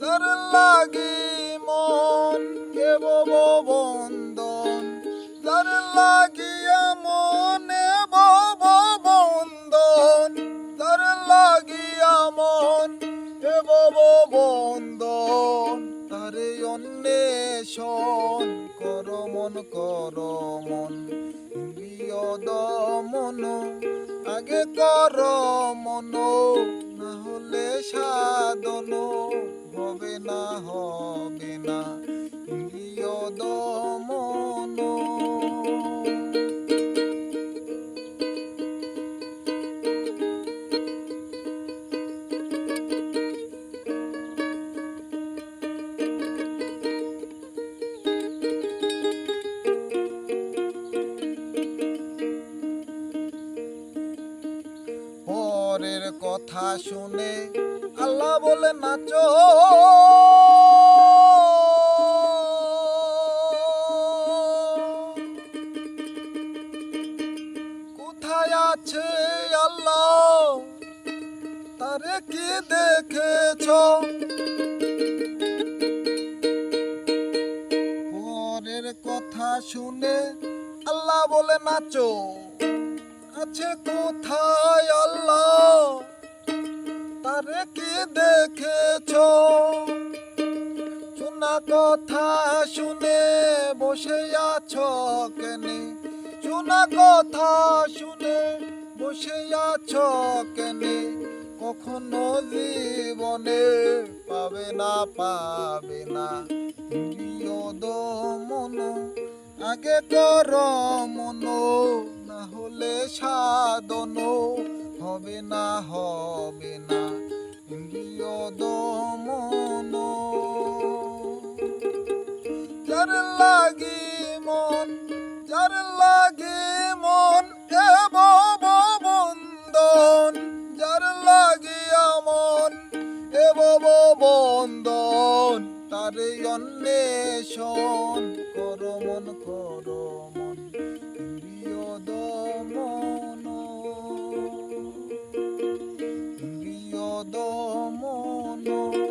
তার লাগি মন দেব বন্দন তার লাগিয়া মনে বব বন্দন তার লাগিয়া মন দেব বন্দন তারে অন্বেষণ কর মন কর মন। বিয়দ মন আগে কর মন না হলে সাধন। না হবে না পরের কথা শুনে আল্লাহ বলে, নাচো। কোথায় আছে আল্লাহ? তারে কি দেখেছ? পরের কথা শুনে আল্লাহ বলে, নাচো। আছে কোথায় কি দেখেছ? শোনা কথা শুনে বসে আছো কেনে? শোনা কথা শুনে বসে আছো কেনে? কখনো জীবনে পাবে না পাবে না। মন আগে কর মন, না হলে সাধন হবে না হবে না। যার লাগি মন, যার লাগি মন এব বন্দন। যার লাগিয়া মন এব বন্দন। তারে অন্বেষণ কর মন কর মন, ইন্দ্রিয় দমন। ইন্দ্রিয় দমন।